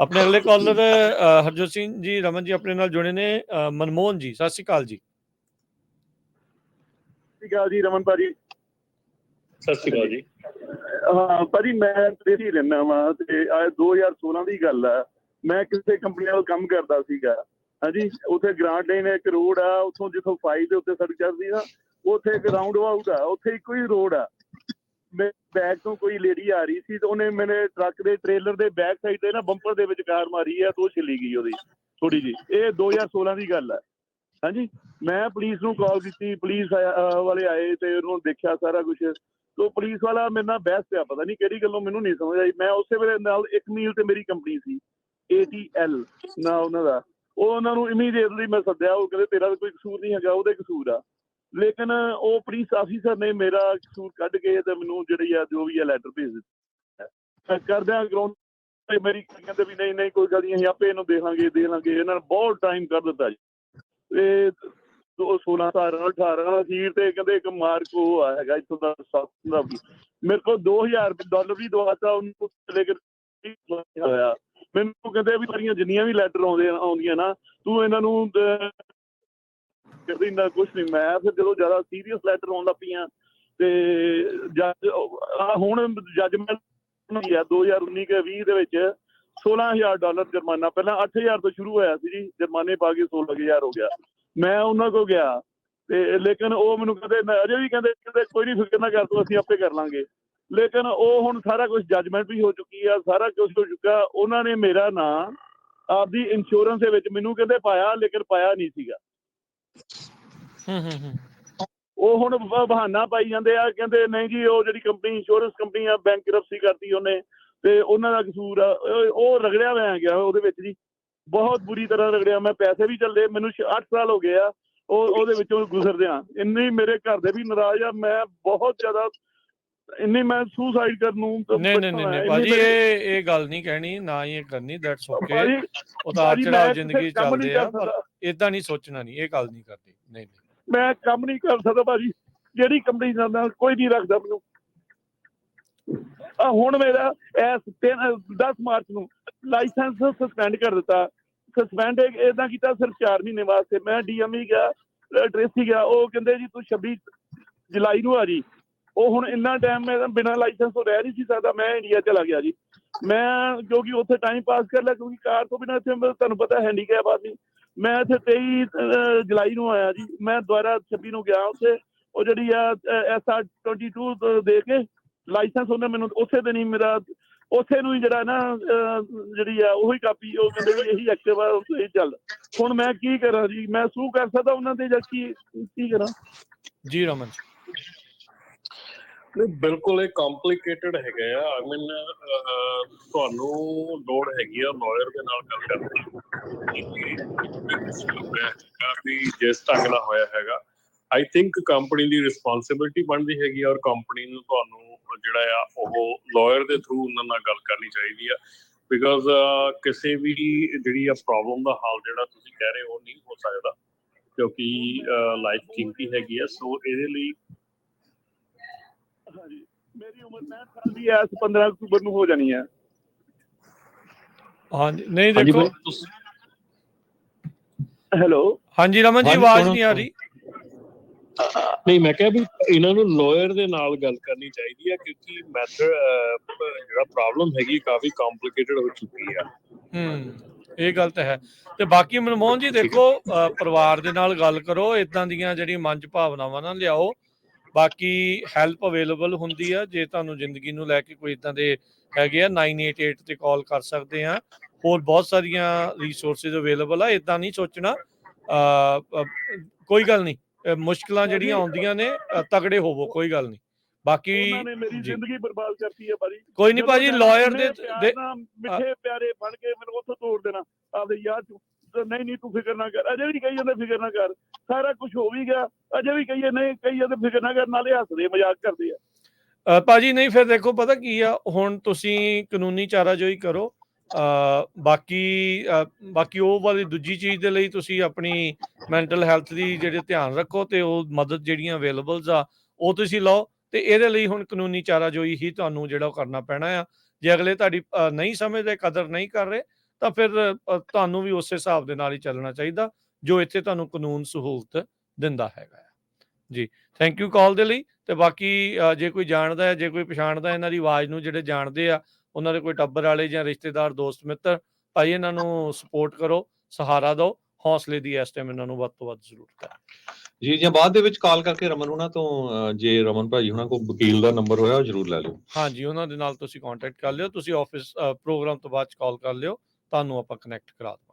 ਆਪਣੇ ਅਗਲੇ ਕਾਲਰ ਹਰਜੋਤ ਸਿੰਘ ਜੀ ਰਮਨ ਜੀ ਆਪਣੇ ਨਾਲ ਜੁੜੇ ਨੇ ਮਨਮੋਹਨ ਜੀ ਸਤਿ ਸ਼੍ਰੀ ਅਕਾਲ ਜੀ। ਸਤਿ ਸ਼੍ਰੀ ਅਕਾਲ ਜੀ ਰਮਨ ਭਾਜੀ। ਸਤਿ ਸ਼੍ਰੀ ਅਕਾਲ ਜੀ। ਹਾਂ ਭਾਜੀ ਮੈਂ ਦੇਸੀ ਰਹਿਣਾ ਵਾਂ ਤੇ ਆ 2016 ਦੀ ਗੱਲ ਆ। ਮੈਂ ਕਿਸੇ ਕੰਪਨੀ ਨਾਲ ਕੰਮ ਕਰਦਾ ਸੀਗਾ। ਹਾਂਜੀ ਉੱਥੇ ਗ੍ਰਾਂਟ ਲਾਈਨ ਇੱਕ ਰੋਡ ਆ ਉੱਥੋਂ ਜਿੱਥੋਂ ਫਾਈਵ ਦੇ ਉੱਤੇ ਸੜਕ ਚੱਲਦੀ ਨਾ ਉੱਥੇ ਇੱਕ ਰਾਉਂਡ ਅਬਾਊਟ ਆ ਉੱਥੇ ਇੱਕੋ ਹੀ ਰੋਡ ਆ। ਮੈਂ ਤੋਂ ਕੋਈ ਲੇਡੀ ਆ ਰਹੀ ਸੀ ਤੇ ਉਹਨੇ ਮੇਰੇ ਟਰੱਕ ਦੇ ਟ੍ਰੇਲਰ ਦੇ ਬੈਕ ਸਾਈਡ ਤੇ ਨਾ ਬੰਪਰ ਦੇ ਵਿੱਚ ਕਾਰ ਮਾਰੀ ਆ ਤੇ ਉਹ ਛਿੱਲੀ ਗਈ ਉਹਦੀ ਥੋੜੀ ਜੀ ਇਹ 2016 ਦੀ ਗੱਲ ਆ। ਹਾਂਜੀ? ਮੈਂ ਪੁਲਿਸ ਨੂੰ ਕਾਲ ਕੀਤੀ ਪੁਲਿਸ ਵਾਲੇ ਆਏ ਤੇ ਉਹਨੂੰ ਦੇਖਿਆ ਸਾਰਾ ਕੁਝ ਤੋ ਪੁਲਿਸ ਵਾਲਾ ਮੇਰੇ ਨਾਲ ਬਹਿਸ ਪਿਆ, ਪਤਾ ਨਹੀਂ ਕਿਹੜੀ ਗੱਲੋਂ ਮੈਨੂੰ ਨਹੀਂ ਸਮਝ ਆਈ। ਮੈਂ ਉਸੇ ਵੇਲੇ ਨਾਲ ਇੱਕ ਮੀਲ ਤੇ ਮੇਰੀ ਕੰਪਨੀ ਸੀ ATL ਨਾ ਉਹਨਾਂ ਦਾ। ਉਹ ਉਹਨਾਂ ਨੂੰ ਇਮੀਡੀਏਟਲੀ ਮੈਂ ਸੱਦਿਆ, ਉਹ ਕਹਿੰਦੇ ਤੇਰਾ ਤਾਂ ਕੋਈ ਕਸੂਰ ਨਹੀਂ ਹੈਗਾ, ਉਹਦੇ ਕਸੂਰ ਆ। ਲੇਕਿਨ ਉਹ ਪੁਲਿਸ ਆਫੀਸਰ ਨੇ ਮੇਰਾ ਕਸੂਰ ਕੱਢ ਕੇ ਤੇ ਮੈਨੂੰ ਜਿਹੜੀ ਆ, ਜੋ ਵੀ ਆ ਲੈਟਰ ਭੇਜ ਦਿੱਤਾ। ਕਰਦਿਆਂ ਗਰਾਊਂਡ ਤੇ ਮੇਰੀ ਕਹਿੰਦੇ ਵੀ ਨਹੀਂ ਨਹੀਂ, ਕੋਈ ਗੱਲ ਨਹੀਂ, ਅਸੀਂ ਆਪੇ ਇਹਨੂੰ ਦੇ ਲਾਂਗੇ ਦੇ ਲਾਂਗੇ ਇਹਨਾਂ ਨੇ ਬਹੁਤ ਟਾਈਮ ਕਰ ਦਿੱਤਾ ਜੀ। ਤੇ 16 17 18 ਸੀਟ ਤੇ ਕਹਿੰਦੇ ਇੱਕ ਮਾਰਕੋ ਆ ਹੈਗਾ ਇੱਥੋਂ ਦਾ ਸਾਊਥ ਦਾ ਮੇਰੇ ਕੋਲ 2000 ਡਾਲਰ ਵੀ ਦਵਾਤਾ, ਉਹਨੂੰ ਲੈ ਕੇ ਹੋਇਆ। ਮੈਨੂੰ ਕਹਿੰਦੇ ਵੀ ਤੇਰੀਆਂ ਜਿੰਨੀਆਂ ਵੀ ਲੈਟਰ ਆਉਂਦੇ ਆਉਂਦੀਆਂ ਨਾ, ਤੂੰ ਇਹਨਾਂ ਨੂੰ ਕਹਿੰਦੀ ਨਾ ਕੁਝ ਨਹੀਂ ਮੈਂ ਫਿਰ ਜਦੋਂ ਜ਼ਿਆਦਾ ਸੀਰੀਅਸ ਲੈਟਰ ਆਉਣ ਲੱਗ ਪਈਆਂ ਤੇ ਜੱਜ ਹੁਣ ਜੱਜਮੈਂਟ ਹੋਈ ਆ 2019 ਕੇ 20 ਦੇ ਵਿੱਚ 16000 ਡਾਲਰ ਜੁਰਮਾਨਾ। ਪਹਿਲਾਂ 8000 ਤੋਂ ਸ਼ੁਰੂ ਹੋਇਆ ਸੀ ਜੀ, ਜੁਰਮਾਨੇ ਪਾ ਕੇ 16000 ਹੋ ਗਿਆ। ਮੈਂ ਉਹਨਾਂ ਕੋ ਗਿਆ ਤੇ ਲੇਕਿਨ ਉਹ ਮੈਨੂੰ ਕਹਿੰਦੇ, ਮੈਂ ਅਜੇ ਵੀ ਕਹਿੰਦੇ ਕਹਿੰਦੇ ਕੋਈ ਨਹੀਂ ਫਿਕਰ ਨਾ ਕਰ, ਤੂੰ ਅਸੀਂ ਆਪੇ ਕਰ ਲਾਂਗੇ। ਲੇਕਿਨ ਉਹ ਹੁਣ ਸਾਰਾ ਕੁਝ ਜੱਜਮੈਂਟ ਵੀ ਹੋ ਚੁੱਕੀ ਆ, ਸਾਰਾ ਕੁਝ ਹੋ ਚੁੱਕਾ। ਉਹਨਾਂ ਨੇ ਮੇਰਾ ਨਾਂ ਆਪਦੀ ਇੰਸ਼ੋਰੈਂਸ ਦੇ ਵਿੱਚ ਮੈਨੂੰ ਕਹਿੰਦੇ ਪਾਇਆ, ਲੇਕਿਨ ਪਾਇਆ ਨਹੀਂ ਸੀਗਾ। ਹੂੰ ਹੂੰ ਹੂੰ। ਉਹ ਹੁਣ ਬ- ਬਹਾਨਾ ਪਾਈ ਜਾਂਦੇ ਆ ਕਹਿੰਦੇ ਨਹੀਂ ਜੀ ਉਹ ਜਿਹੜੀ ਕੰਪਨੀ ਇੰਸ਼ੋਰੈਂਸ ਕੰਪਨੀ ਆ ਬੈਂਕਰਪਸੀ ਕਰਤੀ ਉਹਨੇ ਤੇ ਉਹਨਾਂ ਦਾ ਕਸੂਰ ਆ। ਉਹ- ਉਹ ਰਗੜਿਆ ਹੋਇਆ ਗਿਆ ਉਹਦੇ ਵਿੱਚ ਜੀ। ਬਹੁਤ ਬੁਰੀ ਤਰ੍ਹਾਂ ਰਗੜਿਆ। ਮੈਂ ਪੈਸੇ ਵੀ ਚੱਲੇ ਮੈਨੂੰ 8 ਸਾਲ ਹੋ ਗਏ ਆ। ਉਹ ਉਹਦੇ ਵਿੱਚੋਂ ਗੁਜ਼ਰਦਿਆਂ ਇੰਨੀ ਮੇਰੇ ਘਰ ਦੇ ਵੀ ਨਾਰਾਜ਼ ਆ। ਮੈਂ ਬਹੁਤ ਜ਼ਿਆਦਾ ਇੰਨੀ ਮੈਂ ਸੁਸਾਈਡ ਕਰਨ ਨੂੰ ਨਹੀਂ ਨਹੀਂ ਨਹੀਂ ਨਹੀਂ, ਭਾਜੀ ਇਹ ਇਹ ਗੱਲ ਨਹੀਂ ਕਹਿਣੀ ਨਾ ਹੀ ਇਹ ਕਰਨੀ ਦੈਟਸ ਓਕੇ ਭਾਜੀ ਉਤਾਰ ਭਾਜੀ, ਚੜਾਵ ਮੈਂ ਜ਼ਿੰਦਗੀ 'ਚ ਕੰਮ ਨਹੀਂ ਚੱਲਦੇ ਆ ਕਰ ਪਰ ਸਕਦਾ। ਇਦਾਂ ਨਹੀਂ ਸੋਚਣਾ ਨਹੀਂ, ਇਹ ਗੱਲ ਨਹੀਂ ਕਰਦੀ। ਨਹੀਂ ਨਹੀਂ। ਮੈਂ ਕੰਮ ਨਹੀਂ ਕਰ ਸਕਦਾ ਭਾਜੀ, ਜਿਹੜੀ ਕੰਪਨੀ ਨਾਲ ਕੋਈ ਨਹੀਂ ਰੱਖਦਾ ਮੈਨੂੰ। ਆ ਹੁਣ ਮੇਰਾ ਇਸ 10 ਮਾਰਚ ਨੂੰ ਲਾਇਸੈਂਸ ਸਸਪੈਂਡ ਕਰ ਦਿੱਤਾ। ਸਸਪੈਂਡ ਇਦਾਂ ਕੀਤਾ ਸਿਰਫ 4 ਮਹੀਨੇ ਵਾਸਤੇ। ਮੈਂ ਡੀਐਮਈ ਗਿਆ ਟ੍ਰੇਸੀ ਗਿਆ। ਉਹ ਕਹਿੰਦੇ ਜੀ ਤੂੰ 26 ਜੁਲਾਈ ਨੂੰ ਆ ਜੀ। ਉਹ ਹੁਣ ਇੰਨਾ ਟਾਈਮ ਮੈਂ ਬਿਨਾਂ ਲਾਇਸੈਂਸ ਤੋਂ ਰਹਿ ਨਹੀਂ ਸੀ ਸਕਦਾ, ਮੈਂ ਇੰਡੀਆ ਚਲਾ ਗਿਆ ਜੀ। ਮੈਂ ਕਿਉਂਕਿ ਉੱਥੇ ਟਾਈਮ ਪਾਸ ਕਰ ਲਿਆ, ਕਿਉਂਕਿ ਕਾਰ ਤੋਂ ਬਿਨਾਂ ਇੱਥੇ ਤੁਹਾਨੂੰ ਪਤਾ ਹੈਂਡੀਕੈਪ ਆਦਮੀ। ਮੈਂ ਇੱਥੇ 23 ਅਹ, ਜੁਲਾਈ ਨੂੰ ਆਇਆ ਜੀ। ਮੈਂ ਦੁਬਾਰਾ 26 ਨੂੰ ਗਿਆ ਉੱਥੇ। ਉਹ ਜਿਹੜੀ ਆ ਐਸਆਰ 22 ਦੇ ਕੇ ਲਾਇਸੈਂਸ ਉਹਨੇ ਮੈਨੂੰ ਉਸੇ ਦਿਨ ਹੀ ਮੇਰਾ ਉਸੇ ਨੂੰ ਹੀ ਜਿਹੜਾ ਨਾ ਜਿਹੜੀ ਆ ਉਹੀ ਕਾਪੀ ਉਹ ਕਹਿੰਦੇ ਵੀ ਇਹੀ ਐਕਟਿਵ ਆ ਇਹ ਚੱਲ। ਹੁਣ ਮੈਂ ਕੀ ਕਰਾਂ ਜੀ? ਮੈਂ ਸੂ ਕਰ ਸਕਦਾ ਉਹਨਾਂ ਤੇ ਜਾਂ ਕੀ ਕੀ ਕਰਾਂ? ਜੀ ਰਮਨ ਨਹੀਂ ਬਿਲਕੁਲ ਇਹ ਕੰਪਲਿਕੇਟਡ ਹੈਗਾ ਆ। ਆਈ ਮੀਨ ਤੁਹਾਨੂੰ ਲੋੜ ਹੈਗੀ ਆ ਲਾਇਰ ਦੇ ਨਾਲ ਗੱਲ ਕਰਨ। ਦੀ ਕਾਫੀ ਜਿਸ ਢੰਗ ਨਾਲ ਹੋਇਆ ਹੈਗਾ। ਆਈ ਥਿੰਕ ਕੰਪਨੀ ਦੀ ਰਿਸਪੌਂਸਿਬਿਲਟੀ ਬਣਦੀ ਹੈਗੀ ਔਰ ਕੰਪਨੀ ਨੂੰ ਤੁਹਾਨੂੰ ਜਿਹੜਾ ਆ ਉਹ ਲਾਇਰ ਦੇ ਥਰੂ ਉਹਨਾਂ ਨਾਲ ਗੱਲ ਕਰਨੀ ਚਾਹੀਦੀ ਆ। ਬਿਕਾਜ਼ ਕਿਸੇ ਵੀ ਜਿਹੜੀ ਆ ਪ੍ਰੋਬਲਮ ਦਾ ਹੱਲ ਜਿਹੜਾ ਤੁਸੀਂ ਕਹਿ ਰਹੇ ਹੋ ਉਹ ਨਹੀਂ ਹੋ ਸਕਦਾ ਕਿਉਂਕਿ ਲਾਈਫ ਕੀਮਤੀ ਹੈਗੀ ਆ। ਸੋ ਇਹਦੇ ਲਈ ਮੇਰੀ ਉਮਰ 65 ਸਾਲ ਦੀ ਐ 15 ਅਕਤੂਬਰ ਨੂੰ ਹੋ ਜਾਣੀ ਹੈ ਹਾਂਜੀ ਨਹੀਂ ਦੇਖੋ ਤੁਸੀਂ ਹੈਲੋ। ਹਾਂਜੀ ਰਮਨ ਜੀ ਆਵਾਜ਼ ਨਹੀਂ ਆ ਰਹੀ। ਨਹੀਂ ਮੈਂ ਕਿਹਾ ਵੀ ਇਹਨਾਂ ਨੂੰ ਲਾਇਰ ਦੇ ਨਾਲ ਗੱਲ ਕਰਨੀ ਚਾਹੀਦੀ ਹੈ ਕਿਉਂਕਿ ਮੈਥਡ ਜਿਹੜਾ ਪ੍ਰੋਬਲਮ ਹੈਗੀ ਕਾਫੀ ਕੰਪਲਿਕੇਟਡ ਹੋ ਚੁੱਕੀ ਆ। ਹੂੰ ਇਹ ਗੱਲ ਤਾਂ ਹੈ। ਤੇ ਬਾਕੀ ਮਨਮੋਹਨ ਜੀ ਦੇਖੋ ਪਰਿਵਾਰ ਦੇ ਨਾਲ ਗੱਲ ਕਰੋ ਇਦਾਂ ਦੀਆਂ ਜਿਹੜੀਆਂ ਮਨ ਚ ਭਾਵਨਾਵਾਂ ਨਾ ਲਿਆਓ। ਬਾਕੀ ਹੈਲਪ ਅਵੇਲੇਬਲ ਹੁੰਦੀ ਆ ਜੇ ਤੁਹਾਨੂੰ ਜ਼ਿੰਦਗੀ ਨੂੰ ਲੈ ਕੇ ਕੋਈ ਇਦਾਂ ਦੇ ਹੈਗੇ ਆ 988 ਤੇ ਕਾਲ ਕਰ ਸਕਦੇ ਆ। ਹੋਰ ਬਹੁਤ ਸਾਰੀਆਂ ਰਿਸੋਰਸਸ ਅਵੇਲੇਬਲ ਆ ਇਦਾਂ ਨਹੀਂ ਸੋਚਣਾ। ਕੋਈ ਗੱਲ ਨਹੀਂ ਮੁਸ਼ਕਲਾਂ ਜਿਹੜੀਆਂ ਆਉਂਦੀਆਂ ਨੇ ਤਗੜੇ ਹੋਵੋ ਕੋਈ ਗੱਲ ਨਹੀਂ। ਬਾਕੀ ਮੇਰੀ। ਜ਼ਿੰਦਗੀ ਬਰਬਾਦ ਕਰਤੀ ਹੈ ਭਾਜੀ। ਕੋਈ ਨਹੀਂ ਭਾਜੀ ਲਾਇਰ ਦੇ ਮਿੱਠੇ ਪਿਆਰੇ ਬਣ ਕੇ ਮੈਨੂੰ ਉੱਥੋਂ ਤੋੜ ਦੇਣਾ ਆਪਦੇ ਯਾਰ ਤੂੰ ਨਹੀਂ ਨਹੀਂ ਤੂੰ ਫਿਕਰ ਨਾ ਕਰ। ਅਜੇ ਵੀ ਕਹੀ ਜਾਂਦੇ ਫਿਕਰ ਨਾ ਕਰ। ਸਾਰਾ ਕੁਝ ਹੋ ਵੀ ਗਿਆ ਅਜੇ ਵੀ ਕਹੀਏ ਨਹੀਂ ਕਹੀ ਜਾਂਦੇ ਫਿਕਰ ਨਾ ਕਰ ਨਾਲੇ ਹੱਸਦੇ ਮਜ਼ਾਕ ਕਰਦੇ ਆ। ਭਾਜੀ ਨਹੀਂ ਫਿਰ ਦੇਖੋ ਪਤਾ ਕੀ ਆ? ਹੁਣ ਤੁਸੀਂ ਕਾਨੂੰਨੀ ਚਾਰਾਜੋਈ ਕਰੋ। ਬਾਕੀ ਬਾਕੀ ਉਹ ਵਾਲੀ ਦੂਜੀ ਚੀਜ਼ ਦੇ ਲਈ ਤੁਸੀਂ ਆਪਣੀ ਮੈਂਟਲ ਹੈਲਥ ਦੀ ਜਿਹੜੇ ਧਿਆਨ ਰੱਖੋ ਤੇ ਉਹ ਮਦਦ ਜਿਹੜੀਆਂ ਅਵੇਲੇਬਲਸ ਆ, ਉਹ ਤੁਸੀਂ ਲਓ ਤੇ ਇਹਦੇ ਲਈ ਹੁਣ ਕਾਨੂੰਨੀ ਚਾਰਾਜੋਈ ਹੀ ਤੁਹਾਨੂੰ ਜਿਹੜਾ ਉਹ ਕਰਨਾ ਪੈਣਾ ਆ ਜੇ ਅਗਲੇ ਤੁਹਾਡੀ ਨਹੀਂ ਸਮਝਦੇ, ਕਦਰ ਨਹੀਂ ਕਰ ਰਹੇ, ਤਾਂ ਫਿਰ ਤੁਹਾਨੂੰ ਵੀ ਉਸੇ ਹਿਸਾਬ ਦੇ ਨਾਲ ਹੀ ਚੱਲਣਾ ਚਾਹੀਦਾ, ਜੋ ਇੱਥੇ ਤੁਹਾਨੂੰ ਕਾਨੂੰਨ ਸਹੂਲਤ ਦਿੰਦਾ ਹੈਗਾ ਹੈ। ਜੀ ਥੈਂਕ ਯੂ ਕਾਲ ਦੇ ਲਈ ਤੇ ਬਾਕੀ ਜੇ ਕੋਈ ਜਾਣਦਾ ਹੈ, ਜੇ ਕੋਈ ਪਛਾਣਦਾ ਇਹਨਾਂ ਦੀ ਆਵਾਜ਼ ਨੂੰ ਜਿਹੜੇ ਜਾਣਦੇ ਆ ਉਹਨਾਂ ਦੇ ਕੋਈ ਟੱਬਰ ਵਾਲੇ ਜਾਂ ਰਿਸ਼ਤੇਦਾਰ ਦੋਸਤ ਮਿੱਤਰ ਭਾਈ ਇਹਨਾਂ ਨੂੰ ਸਪੋਰਟ ਕਰੋ ਸਹਾਰਾ ਦਿਓ ਹੌਸਲੇ ਦੀ ਇਸ ਟਾਈਮ ਇਹਨਾਂ ਨੂੰ ਵੱਧ ਤੋਂ ਵੱਧ ਜ਼ਰੂਰਤ ਹੈ। ਜੀ ਜਾਂ ਬਾਅਦ ਦੇ ਵਿੱਚ ਕਾਲ ਕਰਕੇ ਰਮਨ ਹੁਣਾਂ ਤੋਂ ਜੇ ਰਮਨ ਭਾਜੀ ਹੁਣਾਂ ਕੋਲ ਵਕੀਲ ਦਾ ਨੰਬਰ ਹੋਇਆ ਉਹ ਜ਼ਰੂਰ ਲੈ ਲਿਓ। ਹਾਂਜੀ ਉਹਨਾਂ ਦੇ ਨਾਲ ਤੁਸੀਂ ਕੰਟੈਕਟ ਕਰ ਲਿਓ ਤੁਸੀਂ ਆਫਿਸ ਪ੍ਰੋਗਰਾਮ ਤੋਂ ਬਾਅਦ ਕਾਲ ਕਰ ਲਿਓ ਤੁਹਾਨੂੰ ਆਪਾਂ ਕਨੈਕਟ ਕਰਾ ਦਵਾਂਗੇ।